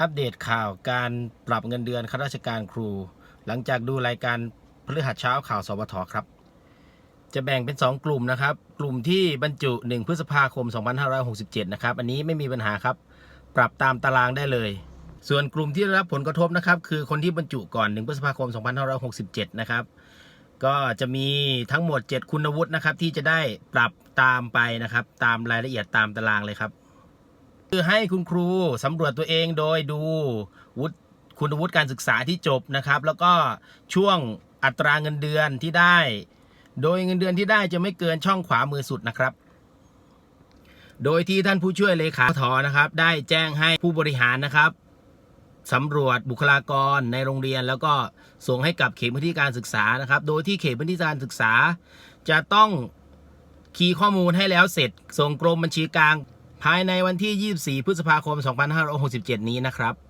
อัปเดตข่าวการปรับเงินเดือนข้าราชการครู หลังจากดูรายการพฤหัสเช้าข่าวสวทครับ จะแบ่งเป็น 2 กลุ่มนะครับ กลุ่มที่บรรจุ 1 พฤษภาคม 2567 นะครับ อันนี้ไม่มีปัญหาครับ ปรับตามตารางได้เลย ส่วนกลุ่มที่ได้รับผลกระทบนะครับ คือคนที่บรรจุก่อน 1 พฤษภาคม 2567 นะครับ ก็จะมีทั้งหมด 7 คุณวุฒินะครับที่จะได้ปรับตามไปนะครับ ตามรายละเอียดตามตารางเลยครับ คือให้คุณครูสำรวจตัวเองโดยดูวุฒิคุณวุฒิการศึกษาที่จบนะครับ แล้วก็ช่วงอัตราเงินเดือนที่ได้ โดยเงินเดือนที่ได้จะไม่เกินช่องขวามือสุดนะครับ โดยที่ท่านผู้ช่วยเลขาทนะครับ ได้แจ้งให้ผู้บริหารนะครับสำรวจบุคลากรในโรงเรียน แล้วก็ส่งให้กับเขตพื้นที่การศึกษานะครับ โดยที่เขตพื้นที่การศึกษา จะต้องคีย์ข้อมูลให้แล้วเสร็จ ส่งกรมบัญชีกลาง ภายในวันที่ 24 พฤษภาคม 2567 นี้นะครับ